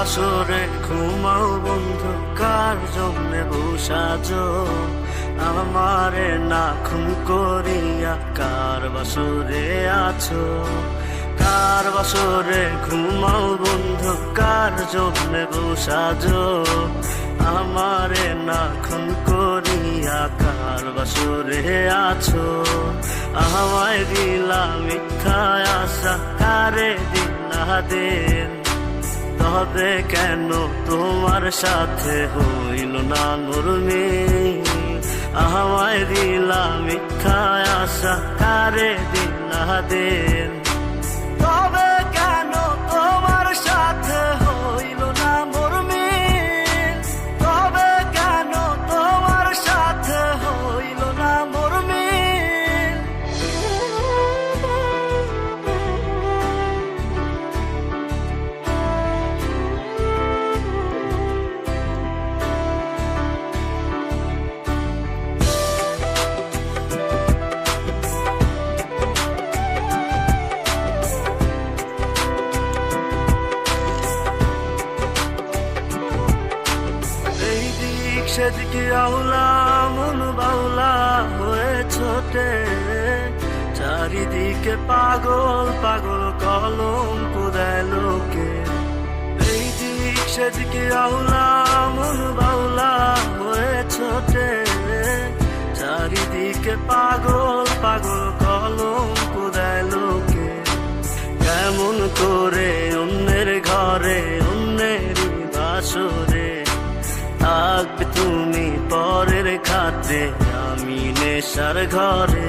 বাসরে ঘুমাও বন্ধু, কার জন্য বসাজো আমারে না খুন করিয়া কার বাসরে আছো? কার বাসরে ঘুমাও বন্ধু, কার জন্য বসাজো আমারে না খুন করিয়া কার বাসরে আছো? আমায় দিলা মিথ্যা আশা, কারে দেন? তবে কেন? তোমার সাথে হইল না নুরমি আমায় দিলা মিথ্যা আশা কারে দিলা দেন সেদিকে আউলা, মন বাউলা হয়ে ছোটে। চারিদিকে পাগল পাগল কলম কোদায় লোকে। এই দিক সেদিকে আউলা, মন বাউলা হয়ে ছোটে। চারিদিকে পাগল পাগল কলম কোদায় লোকে। কেমন করে খাতে আমি নেশার ঘরে